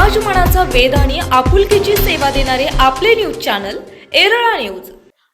मनाचा वेध आणि आपुलकीची सेवा देणारे आपले न्यूज चॅनल एरळा न्यूज.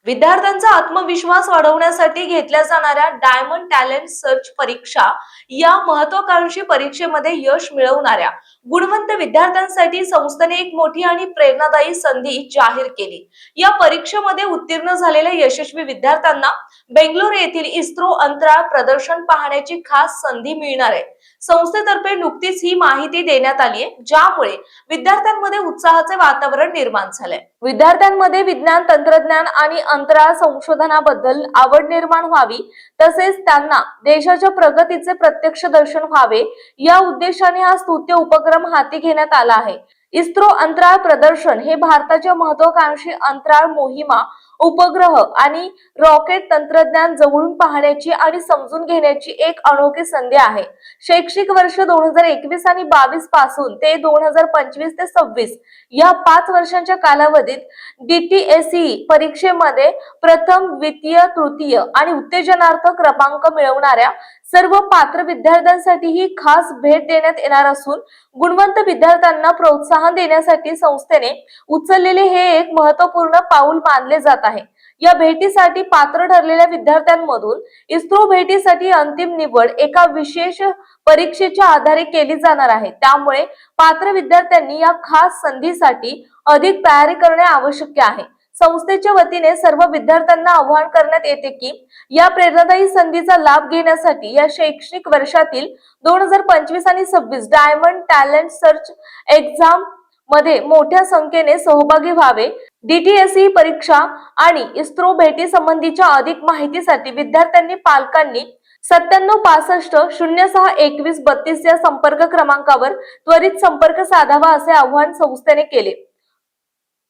विद्यार्थ्यांचा आत्मविश्वास वाढवण्यासाठी घेतल्या जाणाऱ्या डायमंड टॅलेंट सर्च परीक्षा या महत्वाकांक्षी परीक्षेमध्ये यश मिळवणाऱ्या गुणवंत विद्यार्थ्यांसाठी संस्थेने एक मोठी आणि प्रेरणादायी संधी जाहीर केली. या परीक्षेमध्ये उत्तीर्ण झालेल्या यशस्वी विद्यार्थ्यांना बेंगलोर येथील इस्रो अंतराळ प्रदर्शन पाहण्याची खास संधी मिळणार आहे. संस्थेतर्फे नुकतीच ही माहिती देण्यात आली आहे ज्यामुळे विद्यार्थ्यांमध्ये उत्साहाचे वातावरण निर्माण झालंय. विद्यार्थ्यांमध्ये विज्ञान तंत्रज्ञान आणि अंतराळ संशोधनाबद्दल आवड निर्माण व्हावी तसेच त्यांना देशाच्या प्रगतीचे प्रत्यक्ष दर्शन व्हावे या उद्देशाने हा स्तुत्य उपक्रम उपक्रम हाती घेण्यात आला आहे. इस्रो अंतराळ प्रदर्शन हे भारताच्या महत्वाकांक्षी अंतराळ मोहिमा उपग्रह आणि रॉकेट तंत्रज्ञान जवळून पाहण्याची आणि समजून घेण्याची एक अनोखी संधी आहे. शैक्षणिक वर्ष दोन हजार एकवीस आणि बावीसपासून ते दोन हजार पंचवीस ते सव्वीस या पाच वर्षांच्या कालावधीत डीटीएसई परीक्षेमध्ये प्रथम द्वितीय तृतीय आणि उत्तेजनार्थ क्रमांक मिळवणाऱ्या सर्व पात्र विद्यार्थ्यांसाठी ही खास भेट देण्यात येणार असून गुणवंत विद्यार्थ्यांना प्रोत्साहन देण्यासाठी संस्थेने उचललेले हे एक महत्त्वपूर्ण पाऊल मानले जात आहे. या भेटीसाठी पात्र ठरलेल्या विद्यार्थ्यांमधून इस्रो भेटीसाठी अंतिम निवड एका विशेष परीक्षेच्या आधारे केली जाणार आहे. त्यामुळे पात्र विद्यार्थ्यांनी या खास संधीसाठी अधिक तयारी करणे आवश्यक आहे. संस्थेच्या वतीने सर्व विद्यार्थ्यांना आव्हान करण्यात येते की या प्रेरणादायी संधीचा लाभ घेण्यासाठी या शैक्षणिक वर्षातील दोन हजार पंचवीस आणि सव्वीस डायमंड टॅलेंट सर्च एक्झाममध्ये मोठ्या संख्येने सहभागी व्हावे. डीटीएसई परीक्षा आणि इस्रो भेटी संबंधीच्या अधिक माहितीसाठी विद्यार्थ्यांनी पालकांनी सत्त्याण्णव पासष्ट शून्य सहा एकवीस बत्तीस या संपर्क क्रमांकावर त्वरित संपर्क साधावा असे आवाहन संस्थेने केले.